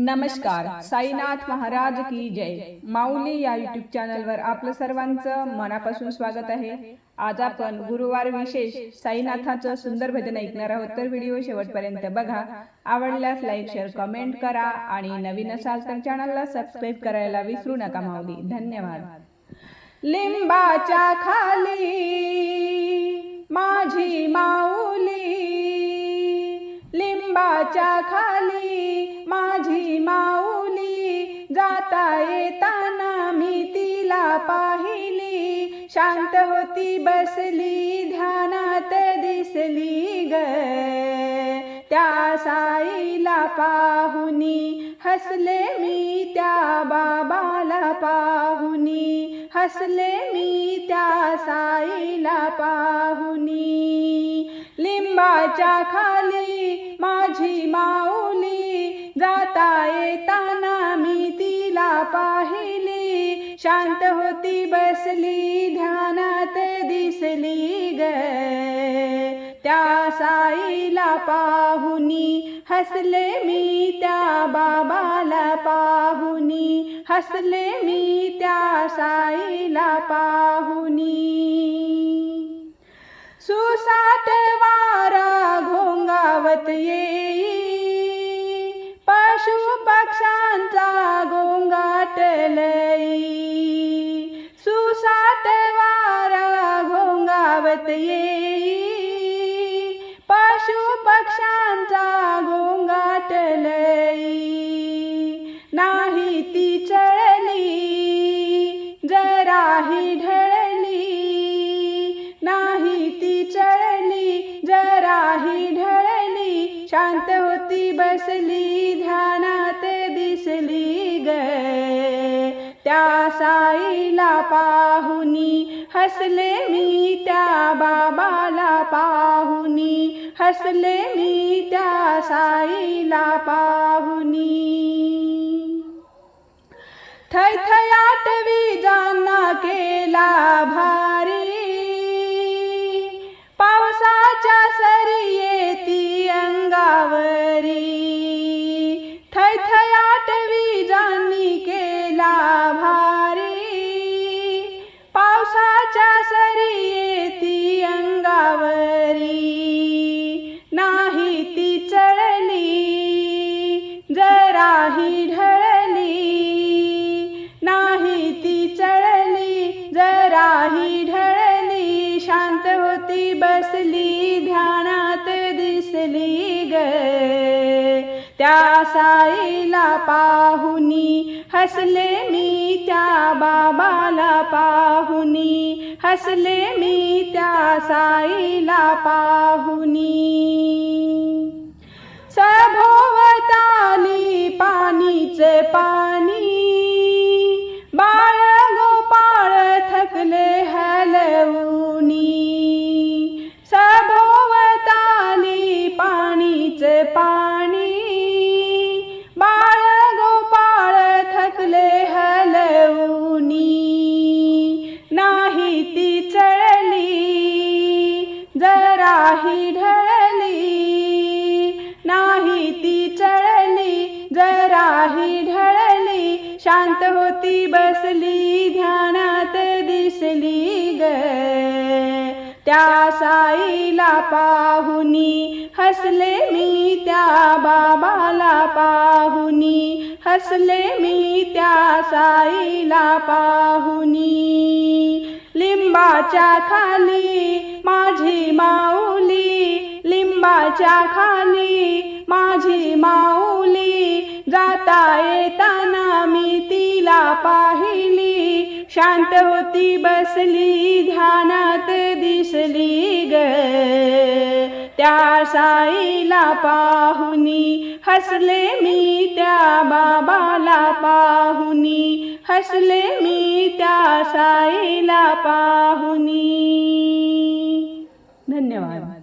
नमस्कार. साईनाथ महाराज की जय. माऊली या युट्यूब चॅनलवर आपलं सर्वांचं मनापासून स्वागत आहे. आज आपण गुरुवार विशेष साईनाथाचं सुंदर भजन ऐकणार आहोत. तर व्हिडिओ शेवटपर्यंत बघा. आवडल्यास लाईक शेअर कमेंट करा आणि नवीन असाल तर चॅनलला सबस्क्राईब करायला विसरू नका माऊली. धन्यवाद. लिंबाच्या खाली माझी माऊली. लिंबाच्या खाली माझी माऊली जाता येताना मी तिला पाहिली. शांत होती बसली ध्यानात दिसली ग. त्या साईला पाहुनी हसले मी त्या बाबाला पाहुनी हसले मी त्या साईला पाहुनी. लिंबाच्या खाली माझी माऊली जाता येताना मी तिला पाहिले. शांत होती बसली ध्यानात दिसली ग. त्या साईला पाहुनी हसले मी त्या बाबाला पाहुनी हसले मी त्या साईला पाहुनी. सुसाट वारा घोंगावत ये घोंगावत येई पशु पक्ष्यांचा गोंगाट लई. नाही ती चळली जराही ढळली. नाही ती चळली जराही ढळली. शांत होती बसली ध्यानात दिसली. त्या साईला पाहुनी. हसले मी त्या बाबाला पाहुनी. हसले मी त्या साईला पाहुनी. थैथयाट जान त्या साईला पाहुनी हसले मी त्या बाबाला पाहुनी हसले मी त्या साईला पाहुनी. काही ढळली नाही ती चळली जराही ढळली. शांत होती बसली ध्यानात दिसली ग. त्या साईला पाहुनी हसले मी त्या बाबाला पाहुनी हसले मी त्या साईला पाहुनी. लिंबाच्या खाली माझी माऊली लिंबाच्या खाली माझी माऊली. जाता येताना मी तिला पाहिली शांत होती बसली ध्यानात दिसली. त्या साईला पाहुनी हसले मी त्या बाबाला पाहुनी हसले मी त्या साईला पाहुनी. धन्यवाद.